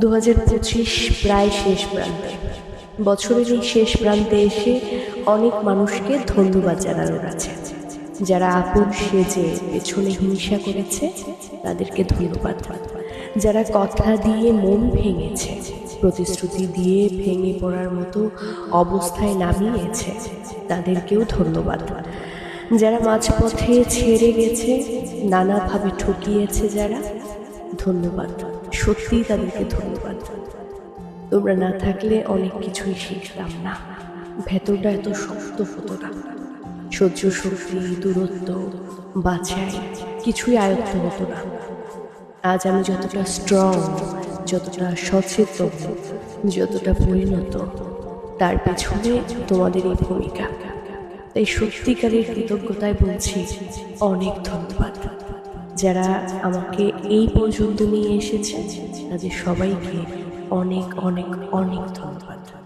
দু হাজার পঁচিশ প্রায় শেষ প্রান্তে। বছরের এই শেষ প্রান্তে এসে অনেক মানুষকে ধন্যবাদ জানানোর আছে যারা আপন সেজে পেছনে হিংসা করেছে, তাদেরকে ধন্যবাদ। যারা কথা দিয়ে মন ভেঙেছে, প্রতিশ্রুতি দিয়ে ভেঙে পড়ার মতো অবস্থায় নামিয়েছে, তাদেরকেও ধন্যবাদ। যারা মাঝপথে ছেড়ে গেছে, নানাভাবে ঠকিয়েছে যারা, ধন্যবাদ। সত্যিই তাদেরকে ধন্যবাদ। তোমরা না থাকলে অনেক কিছুই শিখতাম না। ভেতরটা এত শক্ত হতো না। সহ্য শক্তি, দূরত্ব, বাছাই কিছুই আয়ত্ত হতো না। আজ আমি যতটা স্ট্রং যতটা সচেতন, যতটা পরিণত, তার পেছনে তোমাদের এই ভূমিকা। তাই সত্যিকারের কৃতজ্ঞতায় বলছি, অনেক ধন্যবাদ। যারা আমাকে এই পর্যন্ত নিয়ে এসেছে তাদের সবাইকে অনেক অনেক অনেক ধন্যবাদ।